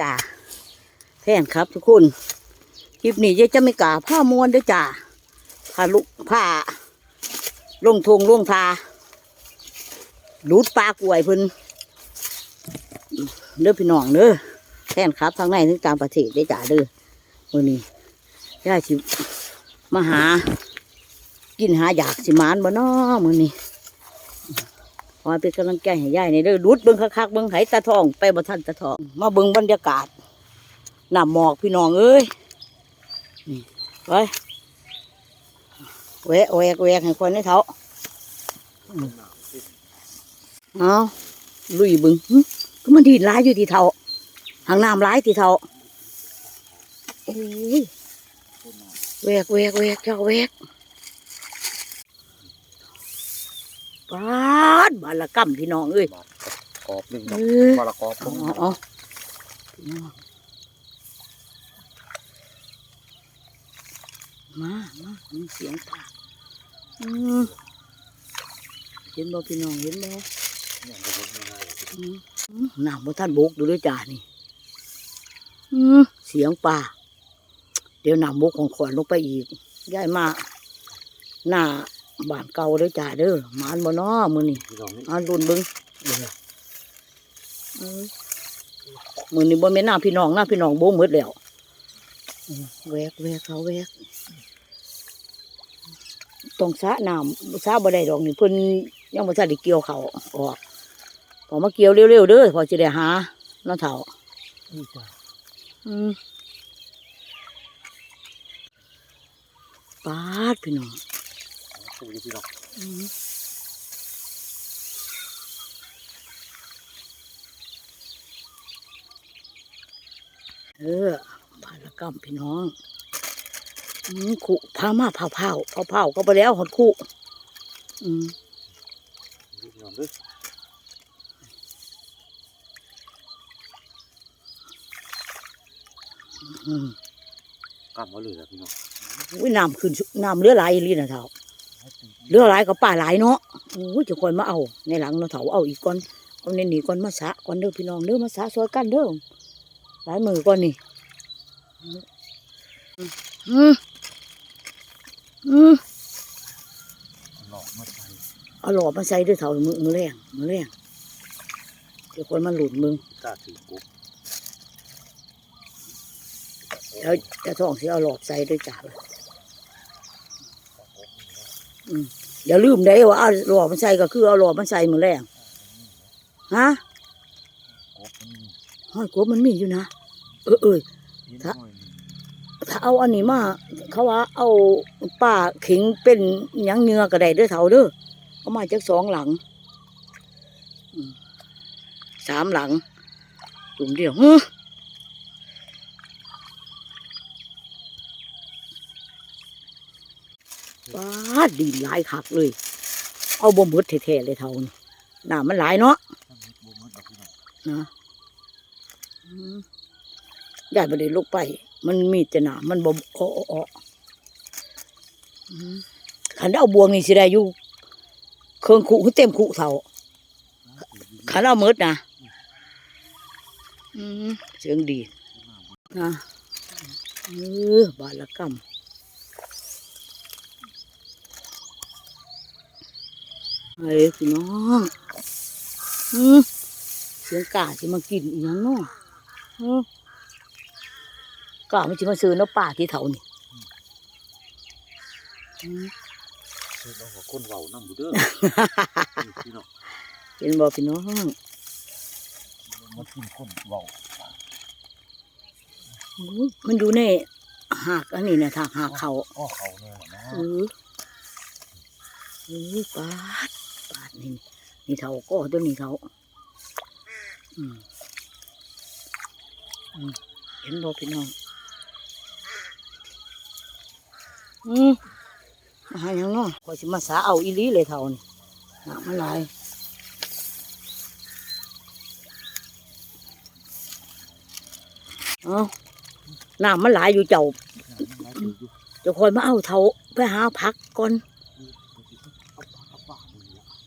จ้าแฟนครับทุกคนคลิปนี้เจ๊จะไม่กล้าผ้ามวนด้อจ้าผ้าลุผ้าลงทงลงทาดูดปลากล้วยพิ่นเด้อพี่น้องเด้อแฟนครับทางในถึงต่างประเทศได้จ้าเด้อมื้อนี้ย่าสิมาหา กินหาอยากสิมานบ่น้อมือนี้ ขอเป็นกำลังใจให้ยายในเด้อดูดเบิ่งคักๆเบิ่งไหตาทอง ไปบ่ทันตาทอง มาเบิ่งบรรยากาศน้ำหมอกพี่น้องเอ้ยนี่ไปแวะแวกแหวกให้คนในเท้าเอาลุยเบิ่งก็มันดีร้ายอยู่ที่เท้าหางน้ำร้ายที่เท้าโอ้ยแวกแวกแวกเจ้าแวก ปาดบาละกำพี่น้องเอ้ยกรอบหนึ่งเอดอกอมะละกอเอาพุ่งเอาเอาพี่น้องมามามีเสียงปากอืมเห็นบ่พี่น้องเห็นบ่อืมอืมน้ำบ่ท่านบกดูด้วยจ้านี่อืมเสียงป่า เดี๋ยวน้ำบกของขวานลงไปอีกย้ายมาหน้า บ้านเก่าเด้อจ้าเด้อหมานบ่น้อมื้อนี้พี่น้องนี่อารุนเบิ้งเออเอ้ยมือนี้บ่แม่นหน้าพี่น้องหน้าพี่น้องโบ้หมดแล้วอืมแวกแวกเขาแวกต้องสระน้ำสระบ่ได้ดอกนี่เพิ่นยังบ่ทันได้เกี่ยวเขาวออกพอมาเกี่ยวเร็วๆเด้อพอสิได้หาน้าเฒ่านี่จ้ะอืมปาดพี่น้อง สวัสดีพี่น้องอืมเออพารกรรมพี่น้องอืมขู่พามาเผาเผาเผาเผาก็ไปแล้วหดคู่อืมพี่น้องเด้ออืมกล้ามมาเลยนะพี่น้องอุ้ยน้ำขึ้นสุน้ำเรือไหลลีนะเท่า เรือไหลก็ป่าไหลเนาะโอ้ยจะคอยมาเอา ในหลังเนาะเถาเอาอีกก่อนเอาในนี่ก่อนมาสะก่อนเด้อพี่น้องเด้อมาสะซอยกันเด้อหลายมือก่อนนี่อืมอืมหลอกมาใส่เอาหลอดมาใส่ด้วยเถามือมือแรงมือแรงเดี๋ยวคนมันหลุดมึงกล้าถือกุ๊บแล้วจะท้องสิเอาหลอดใส่ด้วยจ้าอืม อย่าลืมได้ว่าเอาหลอดมันใส่ก็คือเอาหลอดมันใส่มือแรงฮะกุ๊บมันห้อยกบมันมีอยู่นะเออเออถ้าถ้าเอาอันนี้มาเขาว่าเอาป้าขิงเป็นยังเนื้อก็ได้เด้อเถาเด้อเอามาจากสองหลังสามหลังตุ่มเดียวฮึ ป้าดดีหลายคักเลย เอาบ่หมดแท้ๆเลยเท่านี่น้ำมันหลายเนาะตั้งนิดบ่หมดดอกพี่น้องนะอืมยายไม่ได้ลกไป มันมีแต่หนามันบ่อ้ออ้ออืมขันเอาบวงนี่สิได้อยู่เครื่องขู่คือเต็มขู่เท่าขันเอาเมิดนะอืมเสียงดีนะเออบาลกรรม เฮ้ยพี่น้องอืมเสียงกาสิมากินอีหยังเนาะอืมกามันสิมาซื้อเนาะป่าที่เถานี่อืมเฮ็ดเอาหัวคนเว้านั่งอยู่เด้อนี่พี่น้องเห็นบ่พี่น้องมากินคนเว้าอู้มันอยู่ในหากอันนี้นะทางหากเขาอ้อเขาแน่นะเออเออปาดปาด นี่นี่เถาก็ตัวนี้เถาอืมอืมเห็นบ่พี่น้องอืมมาหาหยังเนาะคอยสิมาสาเอาอีหลีเลยเท่านี่หนักมันหลายเอาน้ำมันหลายอยู่เจ้าหลายถืออยู่จะคอยมาเอาเท่าไปหาพักก่อน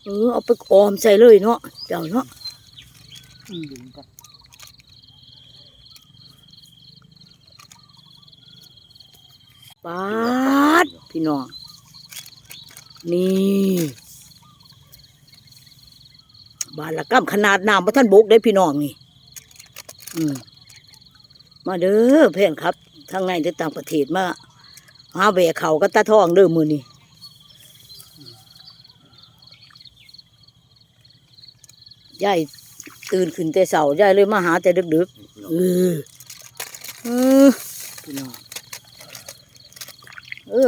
เออเอาไปออมใส่เลยเนาะเจ้าเนาะปัปาดพี่น้อง นี่บานละก้าขนาดน้ำพระท่านบกได้พี่น้องนี่มมาเด้อเพื่อนครับทั้งในหรืต่างประเทศมาหาเบะเขาก็ตาทองเด้อมือนี่ ยายตื่นขึ้นแต่เสาร์ยายเลยมาหาแต่ดึกๆเออเออพี่น้องเออ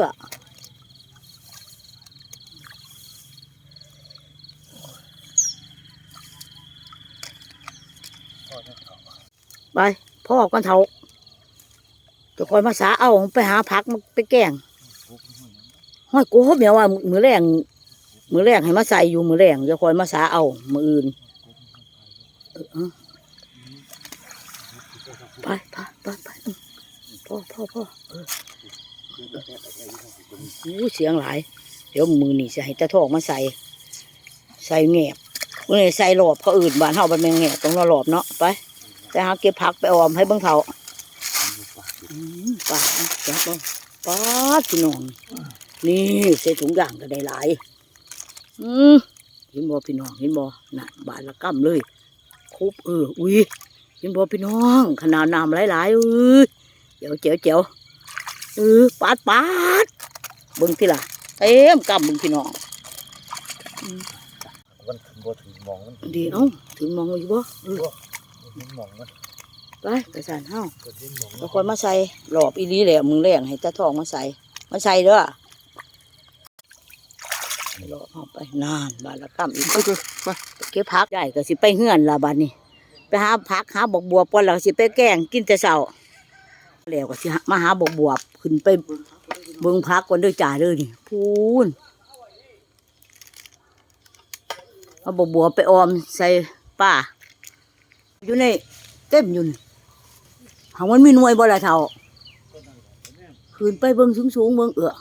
ไปพ่อกันเถาจะคอยมาสาเอาไปหาพักมาไปแกล้งห้อยกูเขาเมียว่ามือแรงมือแรงให้มาใส่อยู่มือแรงจะคอยมาสาเอามืออื่น เออเออไปไปไปไปพ่อพ่อพ่อเอออู้เสียงหลาย เดี๋ยวมือนี่จะให้ตะทองมาใส่ ใส่แงบมือนี่ใส่หลอบเขาอื่นบ้านเฮาบ้านแมงแงบต้องรอหลอบเนาะไปไปหาเก็บผักไปออมให้เบิ่งเถาป่าจับบ่ป้าดพี่น้อง นี่ใส่ถุงย่างก็ได้หลาย อืมเห็นบ่พี่น้องเห็นบ่น่ะบาทละกำเลย คุบเอออุ้ยเห็นบ่พี่น้อง ขนาดน้ำหลายๆเอ้ยเจ๋วเจ๋วเจ๋วเออปาดปาดเบิ่งที่ล่ะเต็มกำเบิ่งพี่น้องมันบ่ถึงหมองมันเดี๋ยวถึงมองอยู่บ่เออถึงหมองมันไปกระสานเฮาก็ถึงหมองแล้วคนมาใส่หลอบอีนี้แหละมึงแรงให้ตาทองมาใส่มาใส่เด้อ หลอบเอาไปนานบาดละกำอีกไปไปเก็บผักได้ก็สิไปเฮือนละบาดนี้ ไปหาผักหาบกบวบก่อนแล้วสิไปแกงกินแต่เช้าแล้วก็สิหามาหาบกบวบขึ้นไปเบิ่งผักก่อนเด้อจ่าเด้อนี่พูนเอาบกบวบไปออมใส่ป้าอยู่ในเต็มอยู่นี่หางมันมีหน่วยบ่ละเท่าขึ้นไปเบิ่งสูงสูงๆเบิ่งเอือ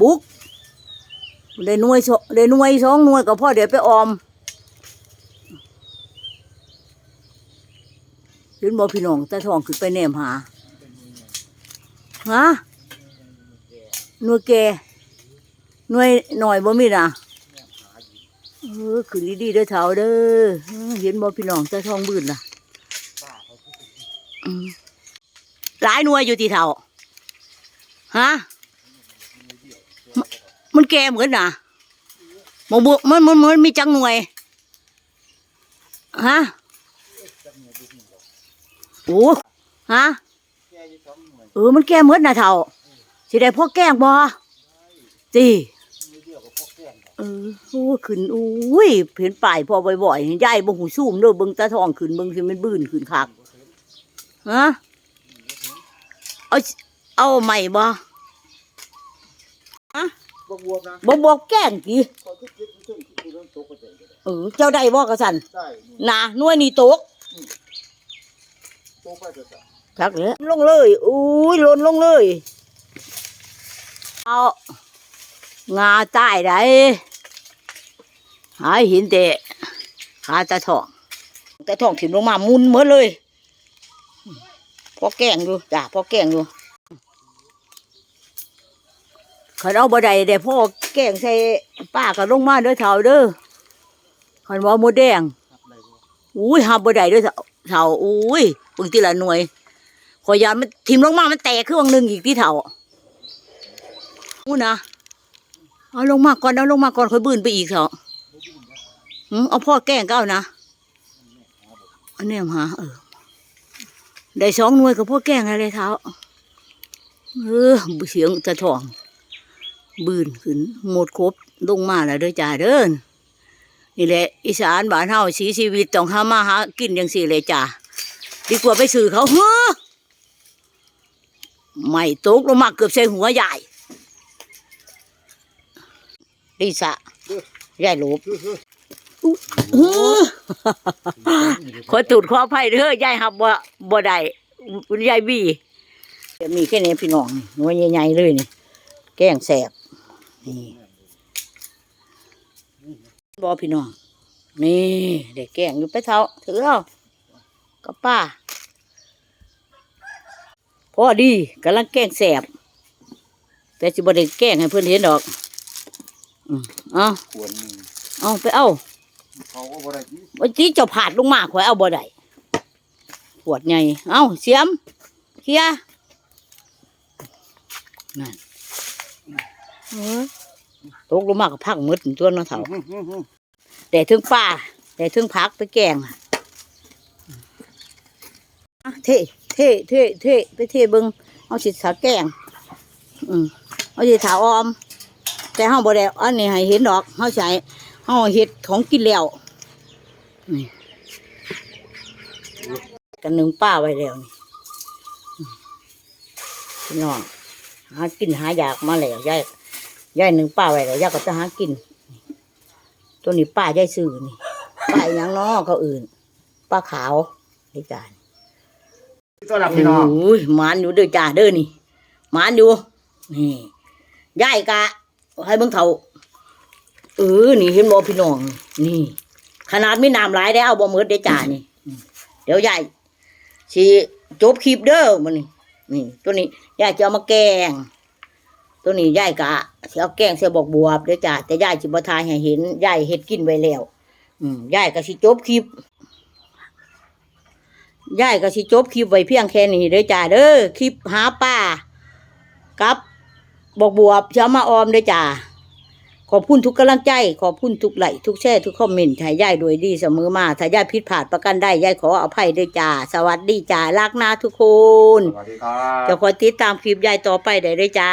บุก ได้หน่วยสได้หน่วยสองหน่วยก็พ่อเดี๋ยวไปออมเห็นบ่พี่น้องตาทองขึ้นไปแนมหาฮะหน่วยแกหน่วยหน่อยบ่มีนะเออขึ้นดีๆเด้อเท่าเด้อเห็นบ่พี่น้องตาทองบืนล่ะหลายหน่วยอยู่ที่เท่าฮะ มันแก่เหมือนน่ะมบวมันมันมันมีจังหน่วยฮะโอ้ฮะเออมันแก่เหมือนน่ะเท่าสิได้พ่อแก้งบ่จีเออโอ้ขึ้นอุ้ยเห็นป่ายพอบ่อยๆยายบ่หูซุ่มเด้อเบิ่งตาทองขึ้นเบิ่งสิมันบื้นขึ้นคักฮะเอาเอาใหม่บ่ บ่บวมนะบ่บอกแกล้งกี่เขาทุกทิศทุกที่เรื่องตกก็ได้เออเจ้าได้บ่กระสันได้น่ะหน่วยนี่ตกตกไปจะทักเลยลงเลยอุ้ยหล่นลงเลยเอางาใต้ได้หายหินเตะขาตาทองตาทองถิ่มลงมามุนเหมือนเลยพอแกล้งอยู่จ้ะพอแกล้งอยู่ ขันเอาบ่ได้แต่พ่อแกงใส่ป้าก็ลงมาเด้อเท่าเด้อขันว่าหมดแดงอุ้ยหับบ่ได้เด้วยเท่าอุ้ยปึงทีละหน่วยขอยานมันทิมลงมามันแตกขึ้นวังหนึ่งอีกที่เท่าอู้นะเอาลงมาก่อนเอาลงมาก่อนค่อยบืนไปอีกเถอะหืมเอาพ่อแกงก็เอานะอันนี้มาเออได้สองหน่วยกับพ่อแกงอะไรเท้าเออเสียงจะถ่อง บืนขึ้นหมดครบลงมาแล้วเด้อจ่าเด้อนี่แหละอีสานบ้านเฮาสีชีวิตต้องหามาหากินอย่างสี่เลยจ้าดีกว่าไปสื่อเขาเฮ้อไม่ตกลงมาเกือบใส่หัวใหญ่ดิสะยายหลบเฮ้อขอตูดขออภัยเด้อยายหับบ่บ่ได้คุณยายบีจะมีแค่นี้พี่น้องนี่หัวใหญ่ๆเลยนี่ แกงแสบ นี่บอพี่น้อง นี่เด็กแกงอยู่ไปเท้าถือเอากับป้าพอดีกำลังแกงแสบ แต่สิบ่ได้แกล้งให้เพิ่นเห็นดอกอืมเอาควรหนึ่งเอาไปเอาเขาก็บ่ได้กินวันที่เจ้าผาดลงมาข่อยเอาบ่ได้ปวดใหญ่เอาเสียมเคลียร์นั่นเอ้ย ตกลงมากับพักมืดตัวน้องเฒ่าอื้อหือหือแต่ถึงป่าแต่ถึงพักไปแกงอะอะเทเทเทเทไปเทเบิงเอาสิสาแกง อืมเอาสิถาออม แต่เฮาบ่ได้อันนี้ให้เห็นดอกเฮาใช้เฮาเฮ็ดของกินแล้วกันหนึ่งป้าไว้แล้วนี่น้องหากินหาอยากมาแล้วยาย ยายหนึ่งป้าไว้แล้วยายก็จะหากิน ตัวนี้ป้ายายซื้อนี่ป้าอหยังน้อเขาอื่น ป้าขาวนี่จานต้อนรับพี่น้องโอ้ยหมานอยู่เด้อจ้าเด้อนี่หมานอยู่นี่ยายกะให้เบิ่งเท่าเออนี่เห็นบ่พี่น้อง นี่ ขนาดมีน้ำหลายได้เอาบ่หมดได้อจ้านี่อืมเดี๋ยวยายสิจบคลิปเด้อมันนี่นี่ตัวนี้ยายจะเอามาแกง ตัวนี้ยายกะสิเอาแกงใส่บอกบวบเด้อจ้าแต่ยายสิบ่ทายให้เห็นยายเฮ็ดกินไว้แล้ว อืมยายก็สิจบคลิปยายก็สิจบคลิปไว้เพียงแค่นี้เด้อจ้าเด้อคลิปหาป้ากับบอกบวบจะเอามาออมเด้อจ้าขอบคุณทุกกำลังใจ ขอบคุณทุกไลค์ทุกแชร์ทุกคอมเมนต์ให้ยายโดวยดีเสมอมาถ้ายายผิดพลาดประกันได้ยายขออภัยเด้อจ้า สวัสดีจ้ารักนาทุกคน สวัสดีครับจะคอยติดตามคลิปยายต่อไปได้เด้อจ้า